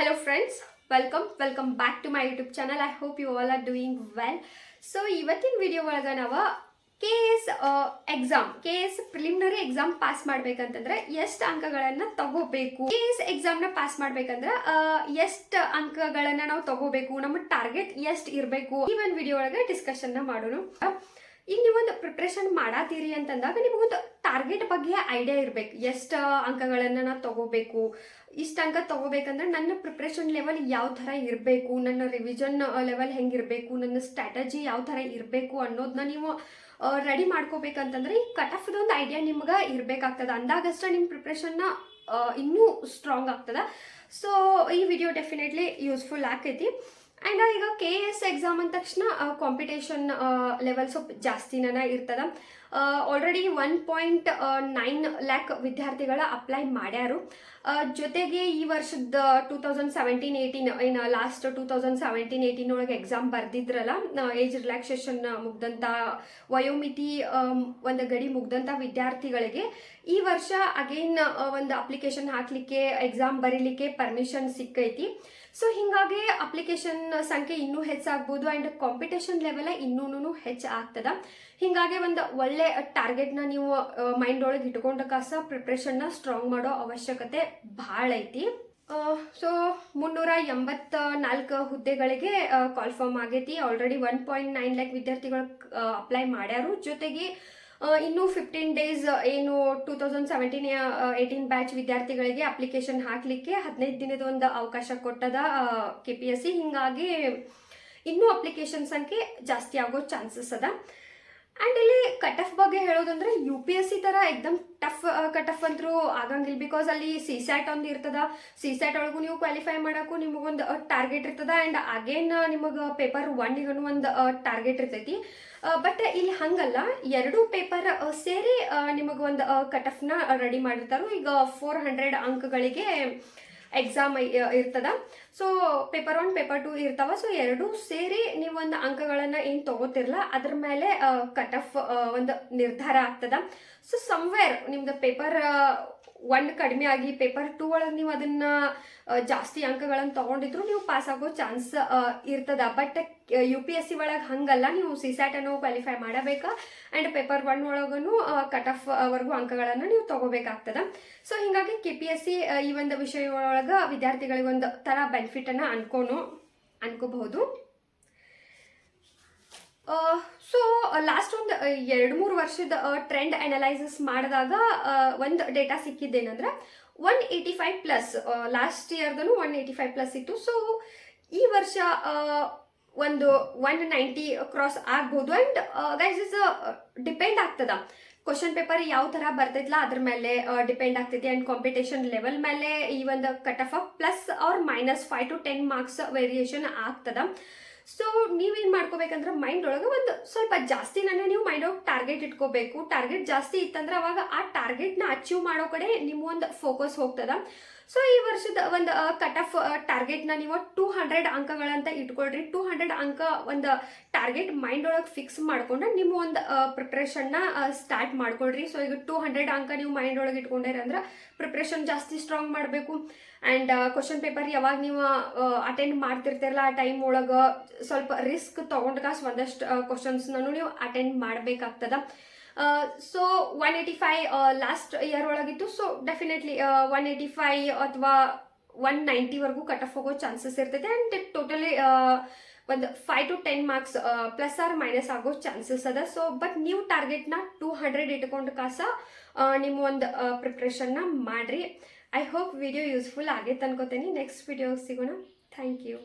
Hello friends, welcome welcome back to my YouTube channel. I hope you all are doing well so ಇವತ್ತಿನ video ಒಳಗೆ ನಾವು K S exam K S preliminary exam pass ಮಾಡ್ಬೇಕಂತಂದ್ರೆ ಎಷ್ಟು ಅಂಕಗಳನ್ನ ತಗೋಬೇಕು? K S ಎಕ್ಸಾಮ್ನ pass ಮಾಡ್ಬೇಕಂದ್ರೆ ಎಷ್ಟು ಅಂಕಗಳನ್ನ ನಾವು ತಗೋಬೇಕು? ನಮ್ಮ ಟಾರ್ಗೆಟ್ ಎಷ್ಟು ಇರಬೇಕು? ಈ ಒಂದು ವಿಡಿಯೋ ಒಳಗೆ ಡಿಸ್ಕಷನ್ನ ಮಾಡೋಣ. ಈಗ ನೀವೊಂದು ಪ್ರಿಪ್ರೇಷನ್ ಮಾಡಾತೀರಿ ಅಂತಂದಾಗ ನಿಮಗೊಂದು ಟಾರ್ಗೆಟ್ ಬಗ್ಗೆ ಐಡಿಯಾ ಇರಬೇಕು. ಎಷ್ಟು ಅಂಕಗಳನ್ನು ನಾನು ತಗೋಬೇಕು, ಇಷ್ಟು ಅಂಕ ತಗೋಬೇಕಂದ್ರೆ ನನ್ನ ಪ್ರಿಪ್ರೇಷನ್ ಲೆವೆಲ್ ಯಾವ ಥರ ಇರಬೇಕು, ನನ್ನ ರಿವಿಷನ್ ಲೆವೆಲ್ ಹೆಂಗಿರಬೇಕು, ನನ್ನ ಸ್ಟ್ರಾಟಜಿ ಯಾವ ಥರ ಇರಬೇಕು ಅನ್ನೋದನ್ನ ನೀವು ರೆಡಿ ಮಾಡ್ಕೋಬೇಕಂತಂದ್ರೆ ಈ ಕಟ್ ಆಫ್ ಒಂದು ಐಡಿಯಾ ನಿಮ್ಗೆ ಇರಬೇಕಾಗ್ತದೆ. ಅಂದಾಗಷ್ಟೇ ನಿಮ್ಮ ಪ್ರಿಪ್ರೇಷನ್ನ ಇನ್ನೂ ಸ್ಟ್ರಾಂಗ್ ಆಗ್ತದೆ. ಸೊ ಈ ವಿಡಿಯೋ ಡೆಫಿನೆಟ್ಲಿ ಯೂಸ್ಫುಲ್ ಆಕೈತಿ. ಆ್ಯಂಡ್ ಈಗ ಕೆ ಎಸ್ ಎಕ್ಸಾಮ್ ಅಂದ ತಕ್ಷಣ ಕಾಂಪಿಟೇಷನ್ ಲೆವೆಲ್ ಸ್ವಲ್ಪ ಜಾಸ್ತಿನೇ ಇರ್ತದ. Already one point nine lakh ವಿದ್ಯಾರ್ಥಿಗಳ ಅಪ್ಲೈ ಮಾಡ್ಯಾರು. ಜೊತೆಗೆ ಈ ವರ್ಷದ ಟೂ ತೌಸಂಡ್ ಸೆವೆಂಟೀನ್ ಏಯ್ಟೀನ್ ಏನು last two thousand seventeen eighteen ಒಳಗೆ ಎಕ್ಸಾಮ್ ಬರ್ದಿದ್ರಲ್ಲ ಏಜ್ ರಿಲ್ಯಾಕ್ಸೇಷನ್ ಮುಗ್ದಂಥ ವಯೋಮಿತಿ ಒಂದು ಗಡಿ ಮುಗ್ದಂಥ ವಿದ್ಯಾರ್ಥಿಗಳಿಗೆ ಈ ವರ್ಷ ಅಗೈನ್ ಒಂದು ಅಪ್ಲಿಕೇಶನ್ ಹಾಕ್ಲಿಕ್ಕೆ ಎಕ್ಸಾಮ್ ಬರೀಲಿಕ್ಕೆ ಪರ್ಮಿಷನ್ ಸಿಕ್ಕೈತಿ. ಸೊ ಹಿಂಗಾಗಿ ಅಪ್ಲಿಕೇಶನ್ ಸಂಖ್ಯೆ ಇನ್ನೂ ಹೆಚ್ಚಾಗ್ಬೋದು ಆ್ಯಂಡ್ ಕಾಂಪಿಟೇಷನ್ ಲೆವೆಲ್ ಇನ್ನೂ ಹೆಚ್ಚು ಆಗ್ತದ ಹಿಂಗಾಗಿ ಒಂದು ಒಳ್ಳೆ ಟಾರ್ಗೆಟ್ನ ನೀವು ಮೈಂಡ್ ಒಳಗೆ ಇಟ್ಕೊಂಡ ಕಾಸ ಪ್ರಿಪ್ರೇಷನ್ನ ಸ್ಟ್ರಾಂಗ್ ಮಾಡೋ ಅವಶ್ಯಕತೆ ಭಾಳ ಐತಿ. ಸೊ ಮುನ್ನೂರ ಎಂಬತ್ತ ನಾಲ್ಕು ಹುದ್ದೆಗಳಿಗೆ ಕಾಲ್ ಫಾರ್ಮ್ ಆಗೈತಿ. Already one point nine lakh ವಿದ್ಯಾರ್ಥಿಗಳು ಅಪ್ಲೈ ಮಾಡ್ಯಾರು. ಜೊತೆಗೆ ಇನ್ನೂ ಫಿಫ್ಟೀನ್ ಡೇಸ್ ಏನು two thousand seventeen eighteen batch ವಿದ್ಯಾರ್ಥಿಗಳಿಗೆ ಅಪ್ಲಿಕೇಶನ್ ಹಾಕಲಿಕ್ಕೆ ಹದಿನೈದು ದಿನದ ಒಂದು ಅವಕಾಶ ಕೊಟ್ಟದ ಕೆ ಪಿ ಎಸ್ ಸಿ ಹಿಂಗಾಗಿ ಇನ್ನೂ ಅಪ್ಲಿಕೇಶನ್ ಸಂಖ್ಯೆ ಜಾಸ್ತಿ ಆಗೋ ಚಾನ್ಸಸ್ ಅದ. ಆ್ಯಂಡ್ ಕಟ್ ಆಫ್ ಬಗ್ಗೆ ಹೇಳೋದಂದ್ರೆ ಯು ಪಿ ಎಸ್ ಸಿ ಥರ ಎಕ್ದಮ್ ಟಫ್ ಕಟ್ ಆಫ್ ಅಂತರೂ ಆಗಂಗಿಲ್ಲ ಬಿಕಾಸ್ ಅಲ್ಲಿ ಸಿ ಸ್ಯಾಟ್ ಒಂದು ಇರ್ತದ. ಸಿ ಸ್ಯಾಟ್ ಒಳಗೂ ನೀವು ಕ್ವಾಲಿಫೈ ಮಾಡೋಕ್ಕೂ ನಿಮಗೊಂದು ಟಾರ್ಗೆಟ್ ಇರ್ತದ. ಆ್ಯಂಡ್ ಅಗೇನ್ ನಿಮಗೆ ಪೇಪರ್ ಒನ್ನಿಗೂ ಒಂದು ಟಾರ್ಗೆಟ್ ಇರ್ತೈತಿ. ಬಟ್ ಇಲ್ಲಿ ಹಂಗಲ್ಲ. ಎರಡು ಪೇಪರ್ ಸೇರಿ ನಿಮಗೆ ಒಂದು ಕಟ್ ಆಫ್ನ ರೆಡಿ ಮಾಡಿರ್ತಾರೆ. ಈಗ ಫೋರ್ ಹಂಡ್ರೆಡ್ ಅಂಕಗಳಿಗೆ ಎಕ್ಸಾಮ್ ಇರ್ತದ. So paper one paper two ಇರ್ತಾವ. ಸೊ ಎರಡೂ ಸೇರಿ ನೀವು ಒಂದು ಅಂಕಗಳನ್ನ ಏನು ತಗೋತಿರಲ್ಲ ಅದ್ರ ಮೇಲೆ ಕಟ್ ಆಫ್ ಒಂದು ನಿರ್ಧಾರ ಆಗ್ತದ. ಸೊ ಸಮ್ವೇರ್ ನಿಮ್ದು ಪೇಪರ್ ಒನ್ ಕಡಿಮೆ ಆಗಿ ಪೇಪರ್ ಟೂ ಒಳಗೆ ನೀವು ಅದನ್ನ ಜಾಸ್ತಿ ಅಂಕಗಳನ್ನು ತಗೊಂಡಿದ್ರು ನೀವು ಪಾಸ್ ಆಗೋ ಚಾನ್ಸ್ ಇರ್ತದ. But U P S C ಒಳಗೆ ಹಂಗಲ್ಲ. ನೀವು ಸಿ ಸ್ಯಾಟ್ ಅನ್ನು ಕ್ವಾಲಿಫೈ ಮಾಡಬೇಕಾ. ಆ್ಯಂಡ್ ಪೇಪರ್ ಒನ್ ಒಳಗೂ ಕಟ್ ಆಫ್ ವರ್ಗು ಅಂಕಗಳನ್ನು ನೀವು ತಗೋಬೇಕಾಗ್ತದ. ಸೊ ಹಿಂಗಾಗಿ ಕೆ ಪಿ ಎಸ್ ಸಿ ಈ ಒಂದು ವಿಷಯ ಒಳಗೆ ವಿದ್ಯಾರ್ಥಿಗಳಿಗೆ ಒಂದು ಥರ ಬೆನಿಫಿಟನ್ನು ಅನ್ಕೋನು, ಅನ್ಕೋಬಹುದು. ಸೊ ಲಾಸ್ಟ್ ಒಂದು ಎರಡು ಮೂರು ವರ್ಷದ ಟ್ರೆಂಡ್ ಅನಲೈಸಿಸ್ ಮಾಡಿದಾಗ ಒಂದು data ಸಿಕ್ಕಿದ್ದೇನಂದ್ರೆ one eighty five plus last ಇಯರ್ದನು one eighty five plus ಇತ್ತು. ಸೊ ಈ ವರ್ಷ ಒಂದು ಒನ್ ನೈಂಟಿ ಕ್ರಾಸ್ ಆಗ್ಬೋದು. ಆ್ಯಂಡ್ ಗೈಸ್ ಇಸ್ ಡಿಪೆಂಡ್ ಆಗ್ತದ. ಕ್ವಶನ್ ಪೇಪರ್ ಯಾವ ಥರ ಬರ್ತೈತಲ್ಲ ಅದ್ರ ಮೇಲೆ ಡಿಪೆಂಡ್ ಆಗ್ತೈತಿ ಆ್ಯಂಡ್ ಕಾಂಪಿಟೇಷನ್ ಲೆವೆಲ್ ಮೇಲೆ ಈ ಒಂದು cut off plus or minus five to ten marks variation ಆಗ್ತದ. ಸೊ ನೀವೇನು ಮಾಡ್ಕೋಬೇಕಂದ್ರೆ ಮೈಂಡ್ ಒಳಗೆ ಒಂದು ಸ್ವಲ್ಪ ಜಾಸ್ತಿನೇ ನೀವು ಮೈಂಡ್ ಒಳಗೆ ಟಾರ್ಗೆಟ್ ಇಟ್ಕೋಬೇಕು. ಟಾರ್ಗೆಟ್ ಜಾಸ್ತಿ ಇತ್ತಂದ್ರೆ ಅವಾಗ ಆ ಟಾರ್ಗೆಟ್ನ ಅಚೀವ್ ಮಾಡೋ ಕಡೆ ನಿಮ್ಮ ಒಂದು ಫೋಕಸ್ ಹೋಗ್ತದ. ಸೊ ಈ ವರ್ಷದ ಒಂದು ಕಟ್ ಆಫ್ ಟಾರ್ಗೆಟ್ನ ನೀವು ಟೂ ಹಂಡ್ರೆಡ್ ಅಂಕಗಳಂತ ಇಟ್ಕೊಳ್ರಿ. ಟೂ ಹಂಡ್ರೆಡ್ ಅಂಕ ಒಂದು ಟಾರ್ಗೆಟ್ ಮೈಂಡ್ ಒಳಗೆ ಫಿಕ್ಸ್ ಮಾಡ್ಕೊಂಡು ನಿಮ್ಮ ಒಂದು ಪ್ರಿಪ್ರೇಷನ್ನ ಸ್ಟಾರ್ಟ್ ಮಾಡ್ಕೊಳ್ರಿ. ಸೊ ಈಗ ಟೂ ಹಂಡ್ರೆಡ್ ಅಂಕ ನೀವು ಮೈಂಡ್ ಒಳಗೆ ಇಟ್ಕೊಂಡಿರ ಅಂದ್ರೆ ಪ್ರಿಪ್ರೇಷನ್ ಜಾಸ್ತಿ ಸ್ಟ್ರಾಂಗ್ ಮಾಡಬೇಕು. ಆ್ಯಂಡ್ ಕ್ವಶನ್ ಪೇಪರ್ ಯಾವಾಗ ನೀವು ಅಟೆಂಡ್ ಮಾಡ್ತಿರ್ತೀರಲ್ಲ ಆ ಟೈಮ್ ಒಳಗೆ ಸ್ವಲ್ಪ ರಿಸ್ಕ್ ತೊಗೊಂಡ್ಕಾಸ್ ಒಂದಷ್ಟು ಕ್ವಶನ್ಸ್ನೂ ನೀವು attend ಮಾಡಬೇಕಾಗ್ತದ. So one eighty five last year ಒಳಗಿತ್ತು. So definitely one eighty five ಅಥವಾ ಒನ್ ನೈಂಟಿವರೆಗೂ ಕಟ್ ಆಫ್ ಹೋಗೋ ಚಾನ್ಸಸ್ ಇರ್ತೈತೆ. ಆ್ಯಂಡ್ ಟೋಟಲಿ ಒಂದು five to ten marks plus or minus ಆಗೋ ಚಾನ್ಸಸ್ ಅದ. ಸೊ ಬಟ್ ನೀವು ಟಾರ್ಗೆಟ್ನ ಟೂ ಹಂಡ್ರೆಡ್ ಇಟ್ಕೊಂಡು ಕಾಸ ನಿಮ್ಮ ಒಂದು ಪ್ರಿಪ್ರೇಷನ್ನ ಮಾಡಿರಿ. ಐ ಹೋಪ್ ವಿಡಿಯೋ ಯೂಸ್ಫುಲ್ ಆಗೈತೆ ಅನ್ಕೋತೀನಿ. ನೆಕ್ಸ್ಟ್ ವಿಡಿಯೋ ಸಿಗೋಣ. Thank you